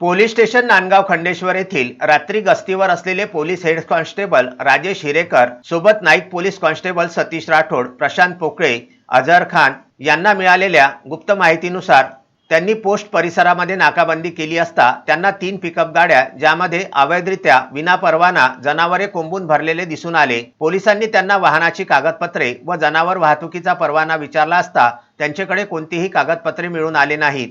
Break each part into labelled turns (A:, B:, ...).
A: Police station Nandgaon Khandeshwar येथील रात्री गस्तीवर असलेले police head constable Rajesh Hirekar सोबत नाईक पोलीस कॉन्स्टेबल सतीश राठोड प्रशांत पोकळे अझहर खान यांना मिळालेल्या गुप्त माहितीनुसार त्यांनी पोस्ट परिसरामध्ये नाकाबंदी केली असता त्यांना तीन पिकअप गाड्या ज्यामध्ये अवैधरित्या विनापरवाना जनावरे कोंबून भरलेले दिसून आले. पोलिसांनी त्यांना वाहनाची कागदपत्रे व जनावर वाहतुकीचा परवाना विचारला असता त्यांच्याकडे कोणतीही कागदपत्रे मिळून आले नाहीत.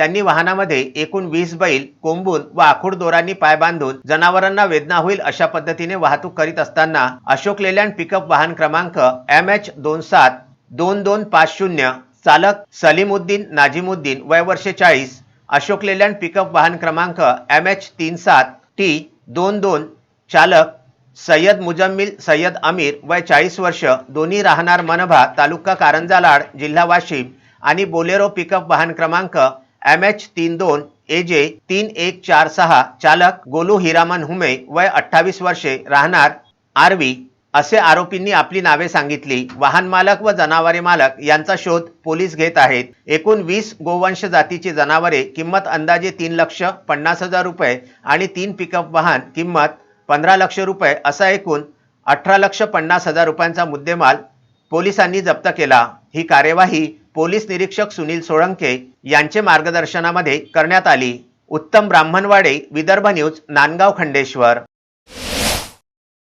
A: त्यांनी वाहनामध्ये एकूण वीस बैल कोंबून व आखूड दोरांनी पाय बांधून जनावरांना वेदना होईल अशा पद्धतीने वाहतूक करीत असताना अशोक लेलँड पिकअप वाहन क्रमांक एम एच दोन सात दोन दोन पाच शून्य चालक सलीमुद्दीन नाजिमुद्दीन वय वर्षे चाळीस अशोक लेलँड पिकअप वाहन क्रमांक एम एच तीन सात टी दोन दोन चालक सय्यद मुजम्मिल सय्यद अमीर वय चाळीस वर्ष दोन्ही राहणार मनभा तालुका कारंजा लाड जिल्हा वाशिम आणि बोलेरो पिकअप वाहन क्रमांक एम एच तीन दोन ए जे तीन एक चार सहा चालक गोलू हिरामन हुमे वय अठ्ठावीस वर्षे राहणार आरवी असे आरोपींनी आपली नावे सांगितली. वाहन मालक व जनावरे मालक यांचा शोध पोलीस घेत आहेत. एकूण वीस गोवंश जातीची जनावरे किंमत अंदाजे तीन लक्ष पन्नास हजार रुपये आणि तीन पिकअप वाहन किंमत पंधरा लक्ष रुपये असा एकूण अठरा लक्ष पन्नास हजार रुपयांचा मुद्देमाल पोलिसांनी जप्त केला. ही कार्यवाही पोलीस निरीक्षक सुनील सोळंके यांचे मार्गदर्शनामध्ये करण्यात आली. उत्तम ब्राह्मणवाडे विदर्भ न्यूज नांदगाव खंडेश्वर.